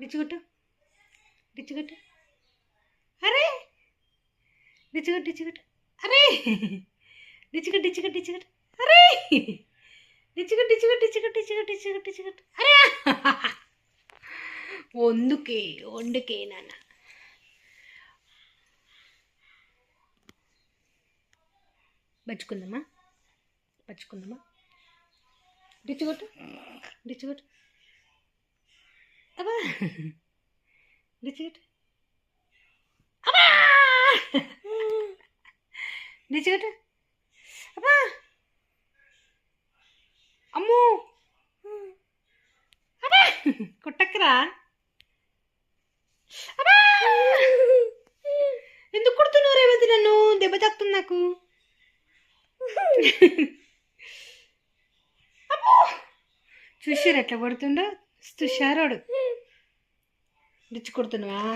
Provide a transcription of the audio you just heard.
డిచ్చుకొట్టు డిచ్చుకొట్టు అరే! డిచ్చుకొట్టు డిచ్చుకొట్టు అరే! డిచ్చుకొట్టు డిచ్చుకొట్టు డిచ్చుకొట్టు అరే! డిచ్చుకొట్టు డిచ్చుకొట్టు డిచ్చుకొట్టు డిచ్చుకొట్టు డిచ్చుకొట్టు డిచ్చుకొట్టు అరే! వందుకే వండుకే నాన్న. పచ్చుకుందామా పచ్చుకుందామా డిచ్చుకొట్టు డిచ్చుకొట్టు అబ్బా అబ్బా! డిచ్చుకొట్టు అబ్బా! అమ్మో! అబ్బా! కుట్టక్కరా? అబ్బా! ఎందుకు కుడుతున్నావు రేవతి నన్ను? దెబ్బ తాకుతుంది నాకు. అబ్బో చూసారు ఎట్లా పడుతుండో? తుషారోడు. డిచ్చి కొడుతున్నావా